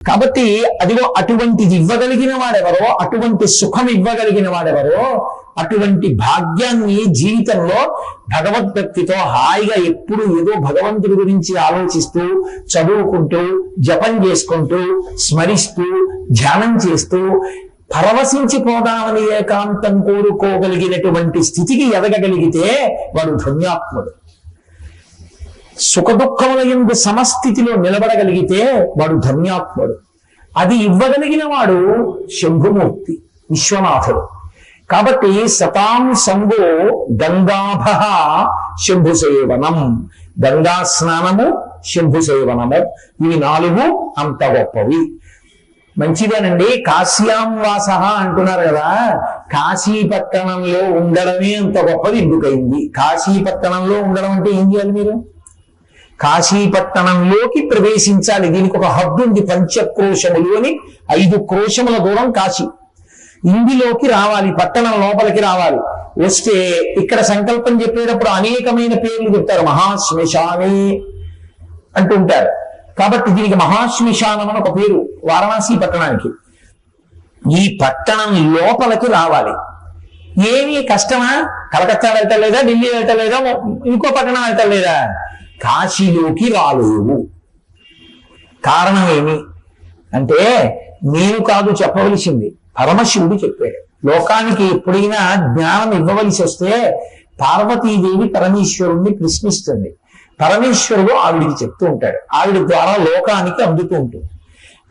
కాబట్టి అదిగో అటువంటిది ఇవ్వగలిగిన వాడెవరో అటువంటి సుఖం ఇవ్వగలిగిన వాడెవరో అటువంటి భాగ్యాన్ని జీవితంలో భగవద్భక్తితో హాయిగా ఎప్పుడు ఏదో భగవంతుడి గురించి ఆలోచిస్తూ చదువుకుంటూ జపం చేసుకుంటూ స్మరిస్తూ ధ్యానం చేస్తూ పరవశించిపోదామని ఏకాంతం కోరుకోగలిగినటువంటి స్థితికి ఎదగగలిగితే వాడు ధన్యాత్ముడు. సుఖదుఖముల ఎందు సమస్థితిలో నిలబడగలిగితే వాడు ధన్యాత్ముడు. అది ఇవ్వగలిగిన వాడు శంభుమూర్తి విశ్వనాథుడు. కాబట్టి సతాం సంగో గంగాభ శంభు సేవనం గంగా స్నానము శంభు సేవనము ఇవి నాలుగు అంత గొప్పవి. మంచిదేనండి కాశ్యాం వాస అంటున్నారు కదా. కాశీ పట్టణంలో ఉండడమే అంత గొప్పది ఎందుకైంది కాశీ పట్టణంలో ఉండడం అంటే ఏం చేయాలి మీరు? కాశీపట్టణంలోకి ప్రవేశించాలి. దీనికి ఒక హద్దు ఉంది పంచక్రోశములు అని. ఐదు క్రోశముల దూరం కాశీ. ఇందులోకి రావాలి పట్టణం లోపలికి రావాలి. వస్తే ఇక్కడ సంకల్పం చెప్పేటప్పుడు అనేకమైన పేర్లు చెప్తారు. మహాశ్మశాని అంటుంటారు కాబట్టి దీనికి మహాశ్మశానం అని ఒక పేరు వారణాసి పట్టణానికి. ఈ పట్టణం లోపలికి రావాలి. ఏమి కష్టమా? కలకత్తా వెళ్ళటలేదా ఢిల్లీ వెళ్తలేదా? ఇంకో పట్టణం వెళ్తలేదా? కాశీలోకి రాలేవు. కారణం ఏమి అంటే నేను కాదు చెప్పవలసింది. పరమశివుడు చెప్పాడు. లోకానికి ఎప్పుడైనా జ్ఞానం ఇవ్వవలసి వస్తే పార్వతీదేవి పరమేశ్వరుణ్ణి ప్రశ్నిస్తుంది. పరమేశ్వరుడు ఆవిడికి చెప్తూ ఉంటాడు. ఆవిడ ద్వారా లోకానికి అందుతూ ఉంటుంది.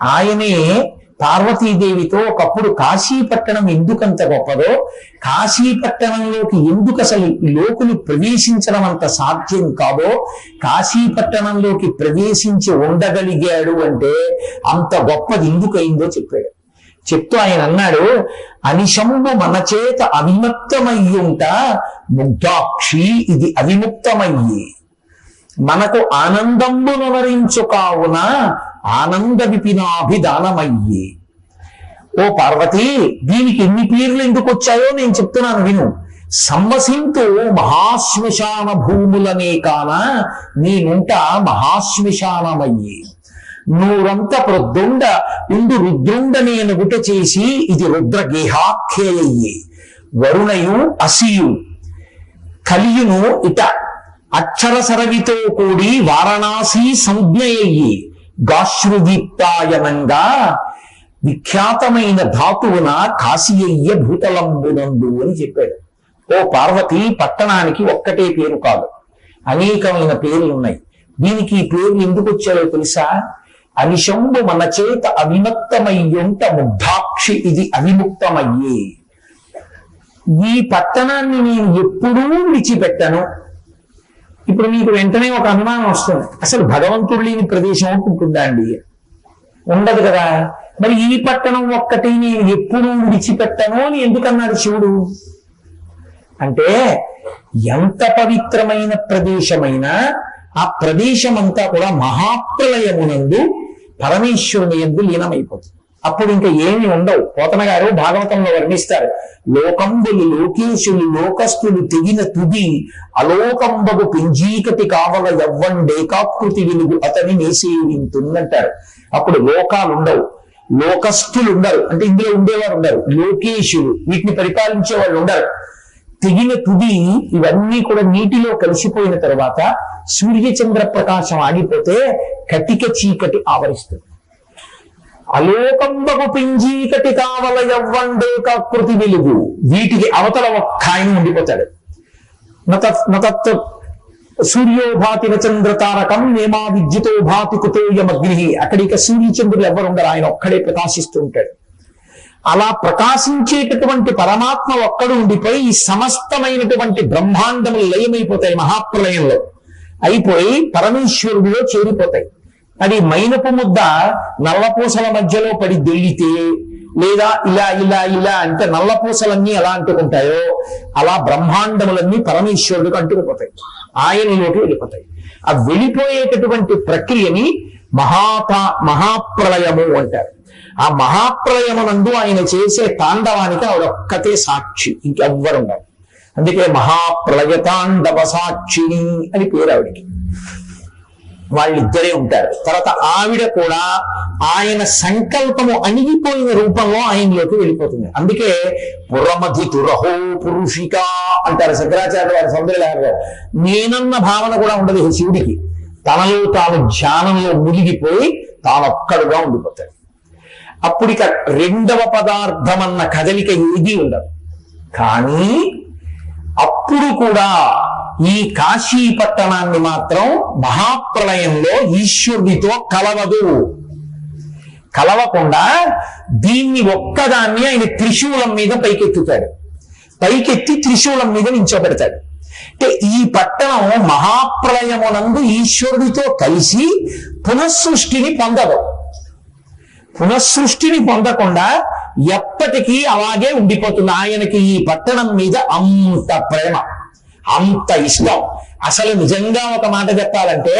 ఆయనే పార్వతీదేవితో ఒకప్పుడు కాశీపట్టణం ఎందుకంత గొప్పదో కాశీపట్టణంలోకి ఎందుకు అసలు లోకులు ప్రవేశించడం అంత సాధ్యం కాదో కాశీపట్టణంలోకి ప్రవేశించి ఉండగలిగాడు అంటే అంత గొప్పది ఎందుకైందో చెప్పాడు. చెప్తూ ఆయన అన్నాడు అనిశంబు మన చేత అవిముక్తమయ్యుంట ముగ్ధాక్షి ఇది అవిముక్తమయ్యి. మనకు ఆనందంబునరించు కావున ఆనంద విపినాభిదానమయ్యే ఓ పార్వతి దీనికి ఎన్ని పేర్లు ఎందుకు వచ్చాయో నేను చెప్తున్నాను విను. సంవసింతు మహాశ్మశాన భూములనే కాన నేనుంట మహాశ్మశానమయ్యే. నూరంత ప్రొద్దుండ ఉండు రుద్రుండ నేను గుట చేసి ఇది రుద్రగేహాఖ్యయ్యే వరుణయు అసియు కలియును ఇట. అక్షర సరవితో కూడి వారణాసి సంజ్ఞయ్యి గాశ్రుదీప్తాయనంగా విఖ్యాతమైన ధాతువున కాశీయ్య భూతలంబునందు అని చెప్పాడు. ఓ పార్వతి పట్టణానికి ఒక్కటే పేరు కాదు. అనేకమైన పేర్లు ఉన్నాయి. దీనికి ఈ పేర్లు ఎందుకు వచ్చాయో తెలుసా? అనిశంబు మన చేత అవిముక్తమయ్యుంట ముగ్ధాక్షి ఇది అవిముక్తమయ్యే ఈ పట్టణాన్ని నేను ఎప్పుడూ విడిచిపెట్టను. ఇప్పుడు మీకు వెంటనే ఒక అనుమానం వస్తుంది. అసలు భగవంతుడు లేని ప్రదేశం ఉంటుందా అండి? ఉండదు కదా. మరి ఈ పట్టణం ఒక్కటి నేను ఎప్పుడు విడిచిపెట్టను అని ఎందుకన్నాడు శివుడు? అంటే ఎంత పవిత్రమైన ప్రదేశమైనా ఆ ప్రదేశం అంతా కూడా మహాప్రలయమునందు పరమేశ్వరుని ఎందు లీనమైపోతుంది. అప్పుడు ఇంకా ఏమి ఉండవు. పోతన గారు భాగవతంలో వర్ణిస్తారు. లోకంబులు లోకేశులు లోకస్తులు తెగిన తుది అలోకంబగు పింజీకటి కావల ఎవ్వండేకాకృతి వెలుగు అతని నేసేవింతుందంటారు అప్పుడు లోకాలు ఉండవు. లోకస్తులు ఉండరు. అంటే ఇందులో ఉండేవారు ఉండరు. లోకేశులు వీటిని పరిపాలించే వాళ్ళు ఉండరు. తెగిన తుది ఇవన్నీ కూడా నీటిలో కలిసిపోయిన తర్వాత సూర్యచంద్ర ప్రకాశం ఆగిపోతే కటిక చీకటి ఆవరిస్తుంది. అలోకంబకు పింజీకటి కావల ఎవ్వండేకాకృతి వెలుగు. వీటికి అవతల ఒక్క ఆయన ఉండిపోతాడు. నతత్ సూర్యోభాతి చంద్ర తారకం నేమా విద్యుతో భాతి కుతోయమగ్ని అక్కడిక సూర్యచంద్రులు ఎవరు ఉండరు ఆయన ఒక్కడే ప్రకాశిస్తూ ఉంటాడు. అలా ప్రకాశించేటటువంటి పరమాత్మ ఒక్కడు ఉండిపోయి ఈ సమస్తమైనటువంటి బ్రహ్మాండములు లయమైపోతాయి మహాప్రలయంలో. అయిపోయి పరమేశ్వరుడిలో చేరిపోతాయి. అది మైనపు ముద్ద నల్లపూసల మధ్యలో పడి దొల్లితే లేదా ఇలా ఇలా ఇలా అంటే నల్లపూసలన్నీ ఎలా అంటుకుంటాయో అలా బ్రహ్మాండములన్నీ పరమేశ్వరుడికి అంటుకుపోతాయి. ఆయనలోకి వెళ్ళిపోతాయి. ఆ వెళ్ళిపోయేటటువంటి ప్రక్రియని మహాప మహాప్రలయము అంటారు. ఆ మహాప్రలయమునందు ఆయన చేసే తాండవానికి ఆవిడ ఒక్కతే సాక్షి ఇంకెవ్వరుండరు. అందుకే మహాప్రలయ తాండవ సాక్షిని అని పేరు ఆవిడికి. వాళ్ళిద్దరే ఉంటారు. తర్వాత ఆవిడ కూడా ఆయన సంకల్పము అణిగిపోయిన రూపంలో ఆయనలోకి వెళ్ళిపోతుంది. అందుకే పురమధి తురహో పురుషిక అంటారు శంకరాచార్య వారి సౌందర్య నేనన్న భావన కూడా ఉండదు శివుడికి. తనలో తాను ధ్యానంలో మునిగిపోయి తానొక్కడుగా ఉండిపోతాడు. అప్పుడు ఇక రెండవ పదార్థం అన్న కదలిక ఏదీ ఉండదు. కానీ అప్పుడు కూడా ఈ కాశీ పట్టణాన్ని మాత్రం మహాప్రళయంలో ఈశ్వరుడితో కలవదు. కలవకుండా దీన్ని ఒక్కదాన్ని ఆయన త్రిశూలం మీద పైకెత్తుతాడు. పైకెత్తి త్రిశూలం మీద నించోబెడతాడు. అంటే ఈ పట్టణం మహాప్రళయమునందు ఈశ్వరుడితో కలిసి పునఃసృష్టిని పొందదు. పునఃసృష్టిని పొందకుండా ఎప్పటికీ అలాగే ఉండిపోతుంది. ఆయనకి ఈ పట్టణం మీద అంత ప్రేమ. అంత ఇష్టం. అసలు నిజంగా ఒక మాట చెప్పాలంటే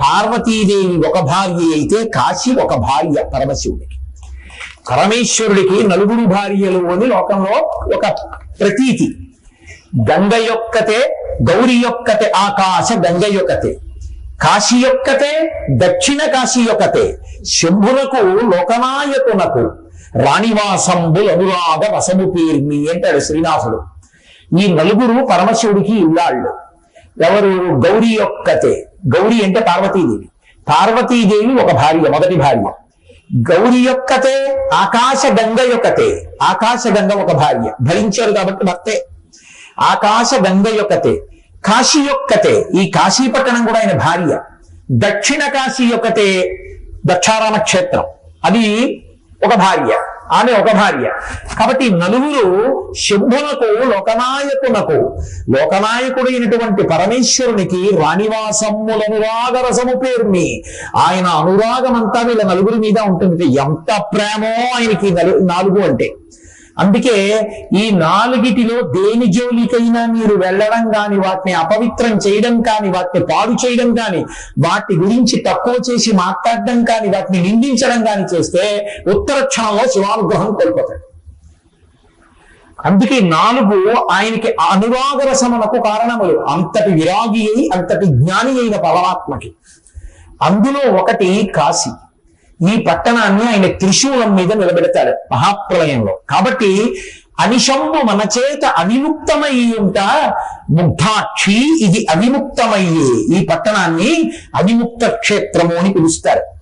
పార్వతీదేవి ఒక భార్య అయితే కాశీ ఒక భార్య పరమశివుడికి. పరమేశ్వరుడికి నలుగురు భార్యలు అని లోకంలో ఒక ప్రతీతి. గంగ యొక్కతే గౌరి యొక్కతే ఆకాశ గంగ యొక్కతే. కాశీ యొక్కతే దక్షిణ కాశీ యొక్కతే. శంభునకు లోకనాయకునకు రాణివాసంబుల్ అనురాగ వసము పేర్మి అంటాడు శ్రీనాథుడు. ఈ నలుగురు పరమశివుడికి ఇల్లాళ్ళు ఎవరు? గౌరీ యొక్కతే గౌరీ అంటే పార్వతీదేవి. పార్వతీదేవి ఒక భార్య మొదటి భార్య. గౌరీ యొక్కతే ఆకాశ గంగ యొక్కతే. ఆకాశ గంగ ఒక భార్య. భరించారు కాబట్టి భర్తే. ఆకాశ గంగ యొక్కతే. కాశీ యొక్కతే. ఈ కాశీ పట్టణం కూడా ఆయన భార్య. దక్షిణ కాశీ యొక్కతే దక్షారామ క్షేత్రం అది ఒక భార్య. ఆమె ఒక భార్య. కాబట్టి నలుగురు శంభునకు లోకనాయకునకు లోకనాయకుడైనటువంటి పరమేశ్వరునికి రాణివాసమ్ముల అనురాగ రసము పేరుని. ఆయన అనురాగం అంతా వీళ్ళ నలుగురి మీద ఉంటుంది ఎంత ప్రేమో ఆయనకి నలు- నాలుగు అంటే. అందుకే ఈ నాలుగిటిలో దేని జోలికైనా మీరు వెళ్ళడం కాని వాటిని అపవిత్రం చేయడం కాని వాటిని పాడు చేయడం కాని వాటి గురించి తక్కువ చేసి మాట్లాడడం కాని వాటిని నిందించడం కాని చేస్తే ఉత్తర క్షణంలో శివానుగ్రహం కోల్పోతాడు. అందుకే నాలుగు ఆయనకి అనురాగ రసమునకు కారణములు. అంతటి విరాగి అయి అంతటి జ్ఞాని అయిన పరమాత్మకి. అందులో ఒకటి కాశీ. ఈ పట్టణాన్ని ఆయన త్రిశూలం మీద నిలబెడతాడు మహాప్రలయంలో. కాబట్టి అనిశంభు మన చేత అవిముక్తమై ఉంట. ముగ్ధాక్షి ఇది అవిముక్తమయ్యే. ఈ పట్టణాన్ని అవిముక్త క్షేత్రము అని పిలుస్తారు.